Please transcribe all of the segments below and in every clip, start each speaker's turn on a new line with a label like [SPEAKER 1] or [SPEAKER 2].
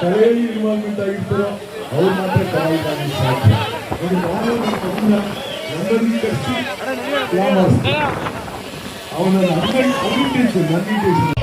[SPEAKER 1] ಕಲೆಯಲ್ಲಿ ಇನ್ವಾಲ್ವ್ಮೆಂಟ್ ಆಗಿರ್ತಾರೋ ಅವ್ರು ಮಾತ್ರ ಒಂದು ಅವನ ಅಂಗಡಿ ಅವಿಟೇಷನ್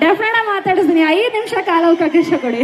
[SPEAKER 2] ಮಾತಾಡಿಸ್ತೀನಿ ಆಗಿ ಮಾತಾಡಿಸ್ತೀನಿ. ಐದು ನಿಮಿಷ ಕಾಲ ಕಾಲಾವಕಾಶ ಕೊಡಿ.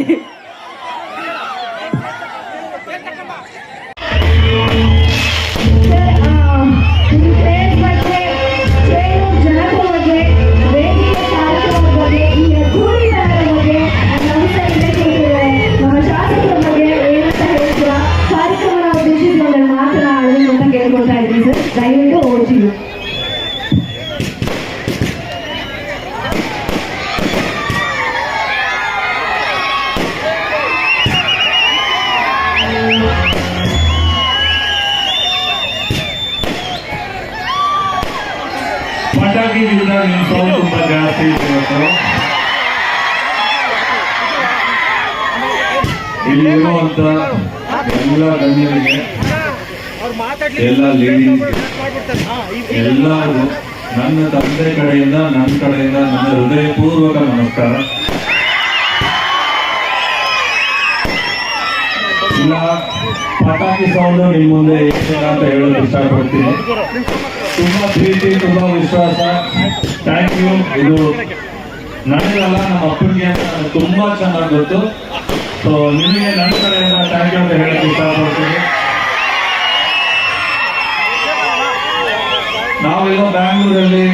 [SPEAKER 2] ನಿಮ್ಮ
[SPEAKER 3] ಸೌಂಡ್ ತುಂಬಾ ಜಾಸ್ತಿ ಇದೆ ಇವತ್ತು ಇಲ್ಲಿ ಇರುವಂತ ಎಲ್ಲ ಗಣ್ಯರಿಗೆ ಎಲ್ಲ ಲೇಡೀಸ್ ಎಲ್ಲರಿಗೂ ನನ್ನ ತಂದೆ ಕಡೆಯಿಂದ ನನ್ನ ಕಡೆಯಿಂದ ನನ್ನ ಹೃದಯಪೂರ್ವಕ ನಮಸ್ಕಾರ ಇಲ್ಲ ಪಟಾಕಿ ಸೌಂಡ್ ನಿಮ್ ಮುಂದೆ ಅಂತ ಹೇಳೋದು ಇಷ್ಟಪಡ್ತೀನಿ. ತುಂಬಾ ಪ್ರೀತಿ, ತುಂಬಾ ವಿಶ್ವಾಸ. ಥ್ಯಾಂಕ್ ಯು ಇದು ನನಗಲ್ಲ ನಮ್ಮ ಅಪ್ಪನಿಗೆ ತುಂಬಾ ಚೆನ್ನಾಗಿ ಗೊತ್ತು. ಸೊ ನಿಮಗೆ ನನ್ನ ಕಡೆಯಿಂದ ಥ್ಯಾಂಕ್ ಯು ಅಂತ ಹೇಳಕ್ ಇಷ್ಟಪಡ್ತೀನಿ. ನಾವಿರೋ ಬ್ಯಾಂಗ್ಳೂರಲ್ಲಿ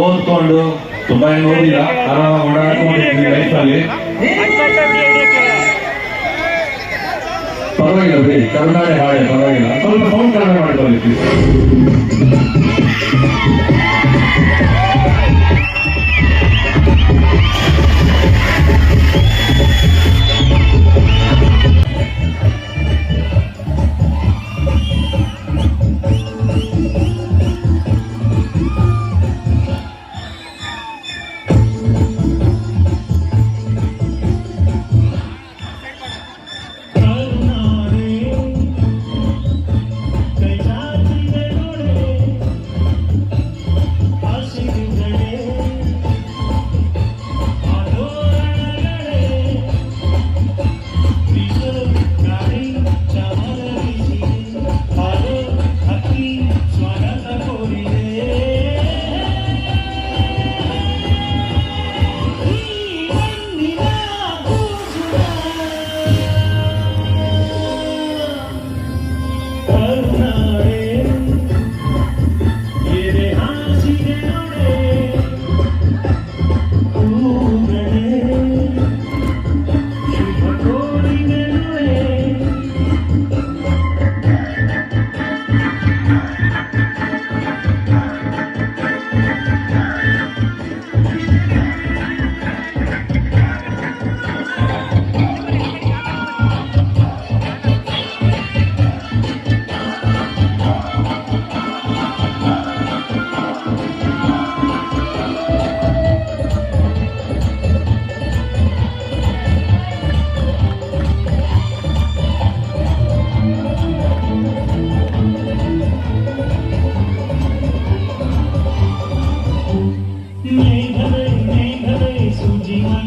[SPEAKER 3] ಓದ್ಕೊಂಡು, ತುಂಬಾ ಏನು ಓದಿಲ್ಲ ಆರಾಮಾಗಿ ಓಡಾಡ್ಕೊಂಡಿದ್ದೀನಿ ಲೈಫಲ್ಲಿ ಪರವಾಗಿಲ್ಲ ಬಿಡಿ ಕನ್ನಡ ಹಾಡೆ ಪರವಾಗಿಲ್ಲ ಸ್ವಲ್ಪ ಸೌಂಡ್ ಕಡಿಮೆ ಮಾಡ್ಕೊಳ್ಳಿ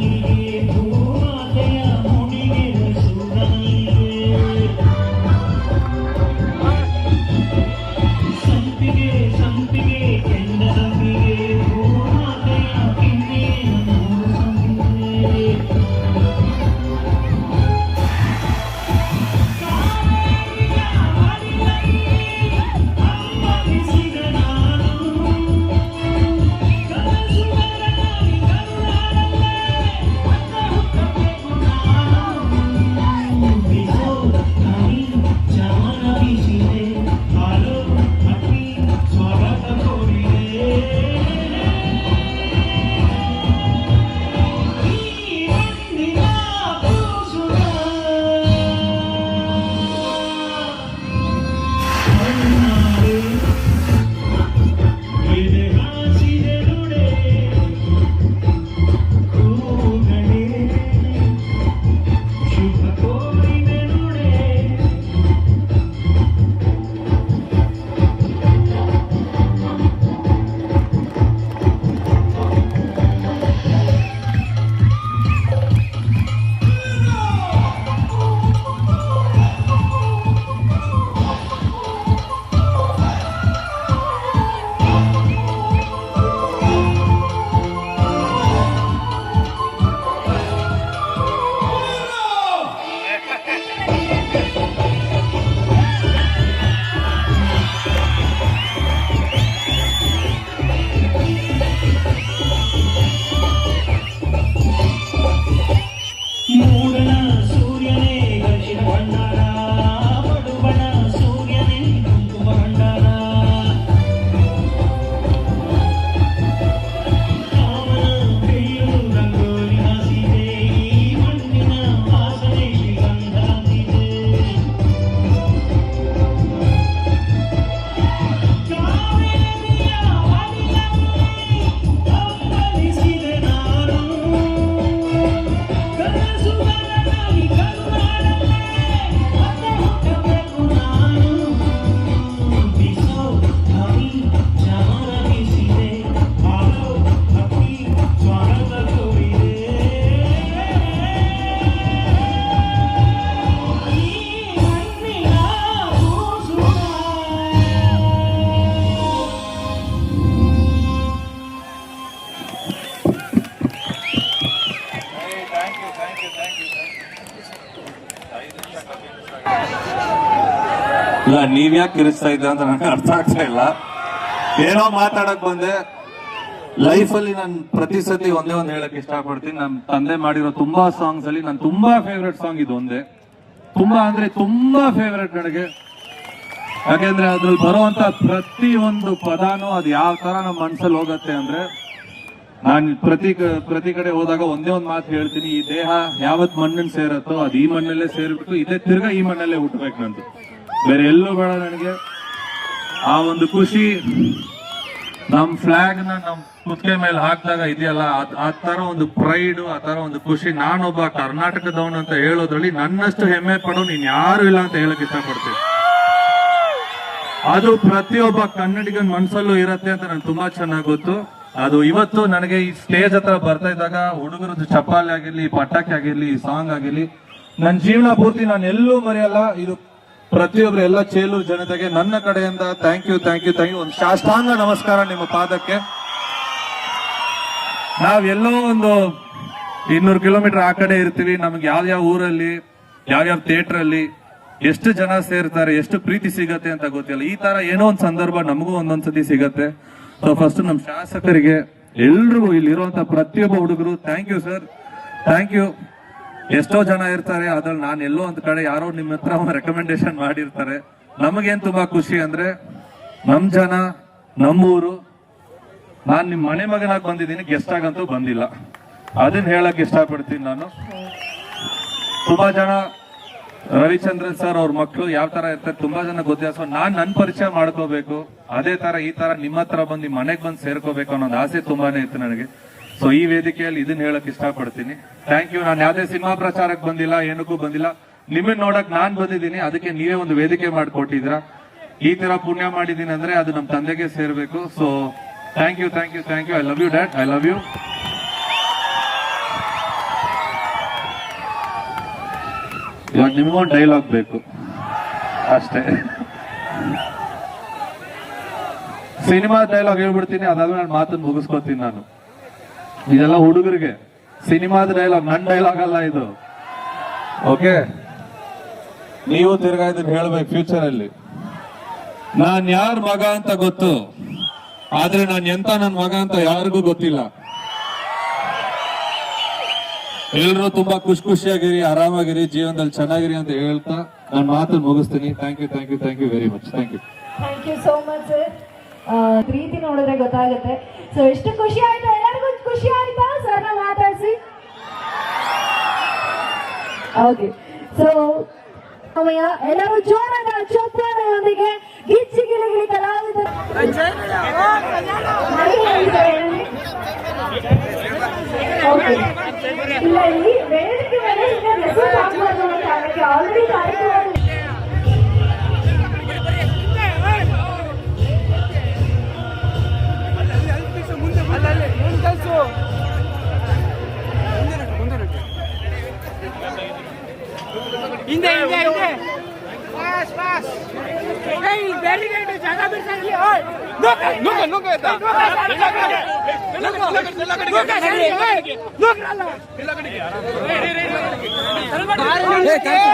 [SPEAKER 3] Thank you. ಇಲ್ಲ, ನೀವ್ ಯಾಕೆ ಕಿರಿಸ್ತಾ ಇದ್ದ ಅಂತ ನನಗೆ ಅರ್ಥ ಆಗ್ತಾ ಇಲ್ಲ. ಏನೋ ಮಾತಾಡಕ್ ಬಂದೆ. ಲೈಫ್ ಅಲ್ಲಿ ನಾನು ಪ್ರತಿ ಸತಿ ಒಂದೇ ಒಂದ್ ಹೇಳಕ್ ಇಷ್ಟಪಡ್ತೀನಿ. ನನ್ನ ತಂದೆ ಮಾಡಿರೋ ತುಂಬಾ ಸಾಂಗ್ಸ್ ಅಲ್ಲಿ ನನ್ ತುಂಬಾ ಫೇವ್ರೆಟ್ ಸಾಂಗ್ ಇದು ಒಂದೇ. ತುಂಬಾ ಅಂದ್ರೆ ತುಂಬಾ ಫೇವ್ರೆಟ್ ನನಗೆ. ಯಾಕೆಂದ್ರೆ ಅದ್ರಲ್ಲಿ ಬರುವಂತ ಪ್ರತಿ ಒಂದು ಪದಾನು ಅದು ಯಾವ ತರ ನಮ್ಮ ಮನ್ಸಲ್ಲಿ ಹೋಗತ್ತೆ ಅಂದ್ರೆ, ನಾನು ಪ್ರತಿ ಪ್ರತಿ ಕಡೆ ಹೋದಾಗ ಒಂದೇ ಒಂದು ಮಾತು ಹೇಳ್ತೀನಿ. ಈ ದೇಹ ಯಾವತ್ ಮಣ್ಣನ್ ಸೇರತ್ತೋ ಅದು ಈ ಮಣ್ಣಲ್ಲೇ ಸೇರ್ಬಿಟ್ಟು, ಇದೇ ತಿರ್ಗಾ ಈ ಮಣ್ಣಲ್ಲೇ ಹುಟ್ಟಬೇಕು ನಂದು. ಬೇರೆ ಎಲ್ಲೂ ಬೇಡ ನನಗೆ. ಆ ಒಂದು ಖುಷಿ ನಮ್ ಫ್ಲಾಗ್ನ ನಮ್ ಕುತ್ತಿಗೆ ಮೇಲೆ ಹಾಕಿದಾಗ ಇದೆಯಲ್ಲ ಆ ತರ ಒಂದು ಪ್ರೈಡ್ ಆ ತರ ಒಂದು ಖುಷಿ. ನಾನೊಬ್ಬ ಕರ್ನಾಟಕದವನು ಅಂತ ಹೇಳೋದ್ರಲ್ಲಿ ನನ್ನಷ್ಟು ಹೆಮ್ಮೆ ಪಡೋ ನೀನ್ ಯಾರು ಇಲ್ಲ ಅಂತ ಹೇಳಕ್ ಇಷ್ಟಪಡ್ತೀನಿ. ಅದು ಪ್ರತಿಯೊಬ್ಬ ಕನ್ನಡಿಗನ್ ಮನ್ಸಲ್ಲೂ ಇರತ್ತೆ ಅಂತ ನನ್ಗೆ ತುಂಬಾ ಚೆನ್ನಾಗಿ ಗೊತ್ತು. ಅದು ಇವತ್ತು ನನಗೆ ಈ ಸ್ಟೇಜ್ ಹತ್ರ ಬರ್ತಾ ಇದ್ದಾಗ ಹುಡುಗರದ್ದು ಚಪ್ಪಾಳೆ ಆಗಿರ್ಲಿ, ಪಟಾಕಿ ಆಗಿರ್ಲಿ ಸಾಂಗ್ ಆಗಿರ್ಲಿ ನನ್ನ ಜೀವನ ಪೂರ್ತಿ ನಾನು ಎಲ್ಲೂ ಮರೆಯಲ್ಲ. ಇದು ಪ್ರತಿಯೊಬ್ಬರು ಎಲ್ಲ ಚೇಲೂರು ಜನತೆಗೆ ನನ್ನ ಕಡೆಯಿಂದ thank you thank you thank you ಒಂದು ಶಾಸ್ತ್ರಾಂಗ ನಮಸ್ಕಾರ ನಿಮ್ಮ ಪಾದಕ್ಕೆ. ನಾವೆಲ್ಲೋ ಒಂದು ಇನ್ನೂರು ಕಿಲೋಮೀಟರ್ ಆ ಕಡೆ ಇರ್ತೀವಿ. ನಮ್ಗೆ ಯಾವ್ಯಾವ ಊರಲ್ಲಿ ಯಾವ್ಯಾವ ಥಿಯೇಟರ್ ಅಲ್ಲಿ ಎಷ್ಟು ಜನ ಸೇರ್ತಾರೆ, ಎಷ್ಟು ಪ್ರೀತಿ ಸಿಗತ್ತೆ ಅಂತ ಗೊತ್ತಿಲ್ಲ. ಈ ತರ ಏನೋ ಒಂದು ಸಂದರ್ಭ ನಮಗೂ ಒಂದೊಂದ್ಸತಿ ಸಿಗತ್ತೆ. ಸೊ ಫಸ್ಟ್ ನಮ್ಮ ಶಾಸಕರಿಗೆ ಎಲ್ರಿಗೂ ಇಲ್ಲಿರುವಂತ ಪ್ರತಿಯೊಬ್ಬ ಹುಡುಗರು thank you sir thank you ಎಷ್ಟೋ ಜನ ಇರ್ತಾರೆ, ಅದ್ರಲ್ಲಿ ನಾನು ಎಲ್ಲೋ ಒಂದ್ ಕಡೆ ಯಾರೋ ನಿಮ್ಮ ಹತ್ರ ರೆಕಮೆಂಡೇಶನ್ ಮಾಡಿರ್ತಾರೆ. ನಮಗೇನ್ ತುಂಬಾ ಖುಷಿ ಅಂದ್ರೆ, ನಮ್ ಜನ, ನಮ್ಮೂರು, ನಾನ್ ನಿಮ್ ಮನೆ ಮಗನಾಗಿ ಬಂದಿದ್ದೀನಿ ಗೆಸ್ಟ್ ಆಗಂತೂ ಬಂದಿಲ್ಲ. ಅದನ್ನ ಹೇಳಕ್ ಇಷ್ಟಪಡ್ತೀನಿ ನಾನು. ತುಂಬಾ ಜನ, ರವಿಚಂದ್ರನ್ ಸರ್ ಅವ್ರ ಮಕ್ಕಳು ಯಾವ ತರ ಇರ್ತಾರೆ ತುಂಬಾ ಜನ ಗೊತ್ತಿಲ್ಲ. ಸೊ ನಾನ್ ನನ್ ಪರಿಚಯ ಮಾಡ್ಕೋಬೇಕು. ಅದೇ ತರ ಈ ತರ ನಿಮ್ಮ ಹತ್ರ ಬಂದು ಮನೆಗ್ ಬಂದು ಸೇರ್ಕೋಬೇಕು ಅನ್ನೋದು ಆಸೆ ತುಂಬಾನೇ ಇತ್ತು ನನಗೆ. ಸೊ ಈ ವೇದಿಕೆಯಲ್ಲಿ ಇದನ್ನ ಹೇಳಕ್ ಇಷ್ಟಪಡ್ತೀನಿ. ಥ್ಯಾಂಕ್ ಯು ನಾನು ಯಾವ್ದೇ ಸಿನಿಮಾ ಪ್ರಚಾರಕ್ಕೆ ಬಂದಿಲ್ಲ, ಏನಕ್ಕೂ ಬಂದಿಲ್ಲ. ನಿಮ್ಮನ್ನ ನೋಡಕ್ ನಾನ್ ಬಂದಿದ್ದೀನಿ. ಅದಕ್ಕೆ ನೀವೇ ಒಂದು ವೇದಿಕೆ ಮಾಡ್ಕೊಟ್ಟಿದ್ರ ಈ ತರ ಪುಣ್ಯ ಮಾಡಿದ್ದೀನಿ ಅಂದ್ರೆ ಅದು ನಮ್ಮ ತಂದೆಗೆ ಸೇರ್ಬೇಕು. So thank you thank you thank you I love you dad I love you ಇವಾಗ ನಿಮ್ಗೊಂದು ಡೈಲಾಗ್ ಬೇಕು. ಅಷ್ಟೇ. ಸಿನಿಮಾ ಡೈಲಾಗ್ ಹೇಳ್ಬಿಡ್ತೀನಿ. ಅದಾದ್ಮೇಲೆ ನಾನು ಮಾತನ್ನು ಮುಗಿಸ್ಕೊತೀನಿ ನಾನು. ಇದೆಲ್ಲ ಹುಡುಗರಿಗೆ. ಸಿನಿಮಾದ ಡೈಲಾಗ್ ನನ್ನ ಡೈಲಾಗ್ ಅಲ್ಲ ಇದು. ಓಕೆ ನೀವು ತಿರ್ಗಾ ಇದನ್ನ ಹೇಳ್ಬೇಕು ಫ್ಯೂಚರ್ ಅಲ್ಲಿ. ನಾನ್ ಯಾರ ಮಗ ಅಂತ ಗೊತ್ತು. ಆದ್ರೆ ನಾನ್ ಎಂತ ನನ್ ಮಗ ಅಂತ ಯಾರಿಗೂ ಗೊತ್ತಿಲ್ಲ. ಎಲ್ರು ತುಂಬಾ ಖುಷಿ ಖುಷಿಯಾಗಿರಿ, ಆರಾಮಾಗಿರಿ, ಜೀವನದಲ್ಲಿ ಚೆನ್ನಾಗಿರಿ ಅಂತ ಹೇಳ್ತಾ ನಾನು ಮಾತನ್ನು ಮುಗಿಸ್ತೀನಿ. Thank you thank you thank you very much thank
[SPEAKER 2] you thank you so much ಪ್ರೀತಿ ನೋಡಿದ್ರೆ ಗೊತ್ತಾಗುತ್ತೆ. ಸೊ ಎಷ್ಟು ಖುಷಿ ಆಯ್ತು ಖುಷಿ ಆಯ್ತಾ ಸರ್ನ ಮಾತಾಡಿಸಿ ಓಕೆ ಸೊ ಸಮಯ ಎಲ್ಲರೂ ಜೋರಾದ ಚೊಪ್ಪಾಳೆಯೊಂದಿಗೆ ಗಿಚ್ಚಿ ಗಿಲಿಗಿಲಿ ಕಲಾವಿದರು ಮನೆ ಹೇಳಿದ್ದಾರೆ ಹೇಳಿ. Okay. ಇಲ್ಲ ಇಲ್ಲಿ ವೇದಿಕೆ ಮೇಲೆ ಈಗ ಮೆಸೇಜ್ ಹಾಕ್ಬಾರ್ದು ಅನ್ನೋ ಕಾರಣಕ್ಕೆ ಆಲ್ರೆಡಿ ಕಾರ್ಯಕ್ರಮ
[SPEAKER 4] ಹಿಂದೆ ಹಿಂದೆ ಹಿಂದೆ ಪಾಸ್ ಪಾಸ್ ಏಯ್ ಇಲ್ಲಿ ಬ್ಯಾರಿಕೇಡ್ ಜಾಗ ಬಿಡ್ಸಾಗಿಲ್ಲ ಓಯ್ ನುಗ್ಗ ನುಗ್ಗ ನುಗ್ಗ ನುಗ್ಗ ನುಗ್ಗ ನುಗ್ಗ